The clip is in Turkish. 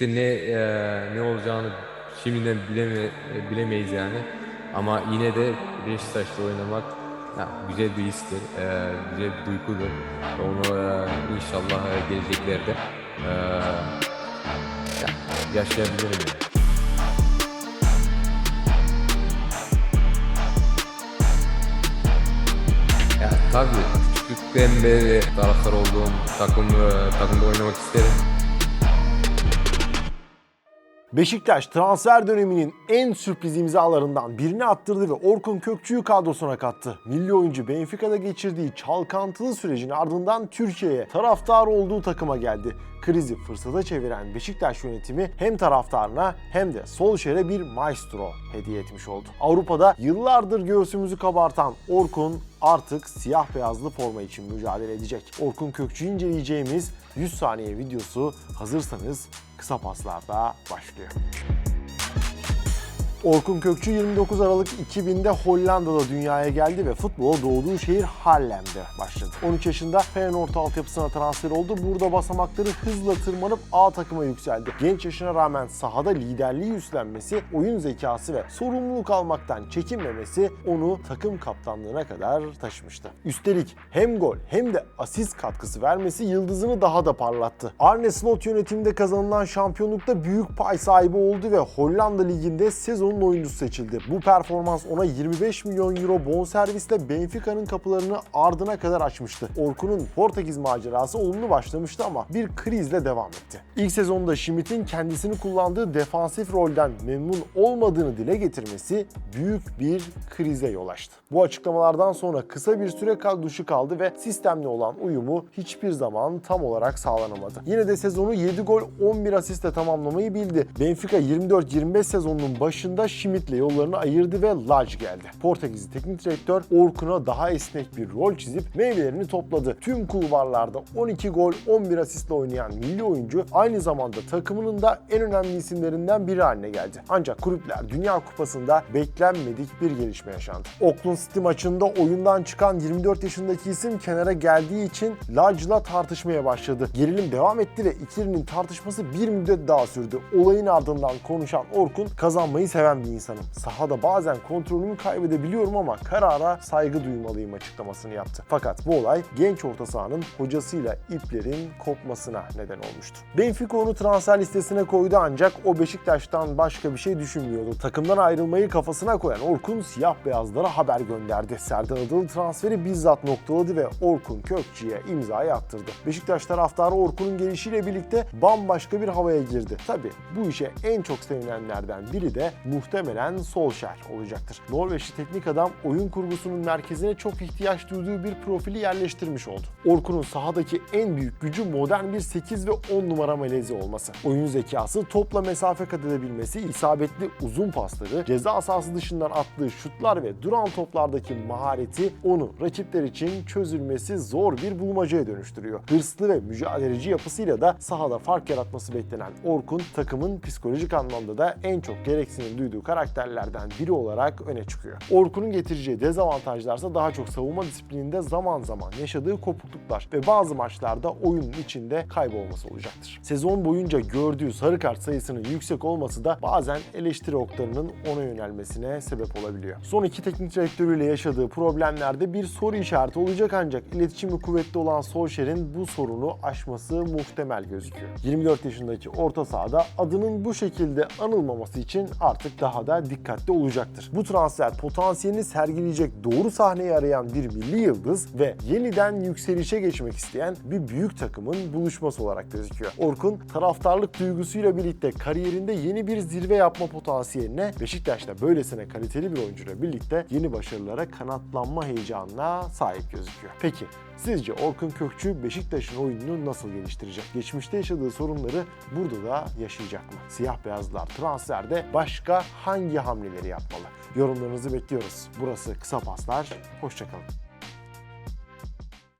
Ligde ne e, ne olacağını şimdiden bileme, bilemeyiz yani. Ama yine de Beşiktaş'ta oynamak ya, güzel bir histir, e, güzel bir duygudur. Onu e, inşallah e, geleceklerde e, ya, yaşayabilirim yani. Ya tabii küçüklükten beri taraftar olduğum takım, e, takımda oynamak isterim. Beşiktaş transfer döneminin en sürpriz imzalarından birini attırdı ve Orkun Kökçü'yü kadrosuna kattı. Milli oyuncu Benfica'da geçirdiği çalkantılı sürecin ardından Türkiye'ye taraftar olduğu takıma geldi. Krizi fırsata çeviren Beşiktaş yönetimi hem taraftarına hem de Solskjaer'e bir maestro hediye etmiş oldu. Avrupa'da yıllardır göğsümüzü kabartan Orkun artık siyah beyazlı forma için mücadele edecek. Orkun Kökçü'yü inceleyeceğimiz 100 saniye videosu hazırsanız kısa paslarda başlıyor. Orkun Kökçü 29 Aralık 2000'de Hollanda'da dünyaya geldi ve futbola doğduğu şehir Haarlem'de başladı. 13 yaşında Feyenoord altyapısına transfer oldu. Burada basamakları hızla tırmanıp A takıma yükseldi. Genç yaşına rağmen sahada liderliği üstlenmesi, oyun zekası ve sorumluluk almaktan çekinmemesi onu takım kaptanlığına kadar taşımıştı. Üstelik hem gol hem de asist katkısı vermesi yıldızını daha da parlattı. Arne Slot yönetiminde kazanılan şampiyonlukta büyük pay sahibi oldu ve Hollanda Ligi'nde sezonun oyuncusu seçildi. Bu performans ona 25 milyon euro bonservisle Benfica'nın kapılarını ardına kadar açmıştı. Orkun'un Portekiz macerası olumlu başlamıştı ama bir krizle devam etti. İlk sezonda Schmidt'in kendisini kullandığı defansif rolden memnun olmadığını dile getirmesi büyük bir krize yol açtı. Bu açıklamalardan sonra kısa bir süre dışı kaldı ve sistemle olan uyumu hiçbir zaman tam olarak sağlanamadı. Yine de sezonu 7 gol 11 asistle tamamlamayı bildi. Benfica 24-25 sezonunun başında Schmidt'le yollarını ayırdı ve Lage geldi. Portekizli teknik direktör Orkun'a daha esnek bir rol çizip meyvelerini topladı. Tüm kulvarlarda 12 gol 11 asistle oynayan milli oyuncu aynı zamanda takımının da en önemli isimlerinden biri haline geldi. Ancak kulüpler Dünya Kupası'nda beklenmedik bir gelişme yaşandı. Auckland City maçında oyundan çıkan 24 yaşındaki isim kenara geldiği için Lage'la tartışmaya başladı. Gerilim devam etti ve ikilinin tartışması bir müddet daha sürdü. Olayın ardından konuşan Orkun kazanmayı seven bir insanım. Sahada bazen kontrolümü kaybedebiliyorum ama karara saygı duymalıyım açıklamasını yaptı. Fakat bu olay genç orta sahanın hocasıyla iplerin kopmasına neden olmuştu. Benfica onu transfer listesine koydu ancak o Beşiktaş'tan başka bir şey düşünmüyordu. Takımdan ayrılmayı kafasına koyan Orkun siyah beyazlara haber gönderdi. Serdar Adalı transferi bizzat noktaladı ve Orkun Kökçü'ye imzayı attırdı. Beşiktaş taraftarı Orkun'un gelişiyle birlikte bambaşka bir havaya girdi. Tabi bu işe en çok sevinenlerden biri de muhtemelen Solskjaer olacaktır. Norveçli teknik adam oyun kurgusunun merkezine çok ihtiyaç duyduğu bir profili yerleştirmiş oldu. Orkun'un sahadaki en büyük gücü modern bir 8 ve 10 numara melezi olması. Oyun zekası, topla mesafe kat edebilmesi, isabetli uzun pasları, ceza sahası dışından attığı şutlar ve duran toplardaki mahareti onu rakipler için çözülmesi zor bir bulmacaya dönüştürüyor. Hırslı ve mücadeleci yapısıyla da sahada fark yaratması beklenen Orkun takımın psikolojik anlamda da en çok gereksinim duyduğu karakterlerden biri olarak öne çıkıyor. Orkun'un getireceği dezavantajlarsa daha çok savunma disiplininde zaman zaman yaşadığı kopukluklar ve bazı maçlarda oyunun içinde kaybolması olacaktır. Sezon boyunca gördüğü sarı kart sayısının yüksek olması da bazen eleştiri oklarının ona yönelmesine sebep olabiliyor. Son iki teknik direktörüyle yaşadığı problemlerde bir soru işareti olacak ancak iletişimi kuvvetli olan Solskjaer'in bu sorunu aşması muhtemel gözüküyor. 24 yaşındaki orta sahada adının bu şekilde anılmaması için artık daha da dikkatli olacaktır. Bu transfer potansiyelini sergileyecek doğru sahneyi arayan bir milli yıldız ve yeniden yükselişe geçmek isteyen bir büyük takımın buluşması olarak gözüküyor. Orkun taraftarlık duygusuyla birlikte kariyerinde yeni bir zirve yapma potansiyeline Beşiktaş'ta böylesine kaliteli bir oyuncuyla birlikte yeni başarılara kanatlanma heyecanına sahip gözüküyor. Peki Sizce Orkun Kökçü Beşiktaş'ın oyununu nasıl geliştirecek? Geçmişte yaşadığı sorunları burada da yaşayacak mı? Siyah beyazlar transferde başka hangi hamleleri yapmalı? Yorumlarınızı bekliyoruz. Burası Kısa Paslar. Hoşçakalın.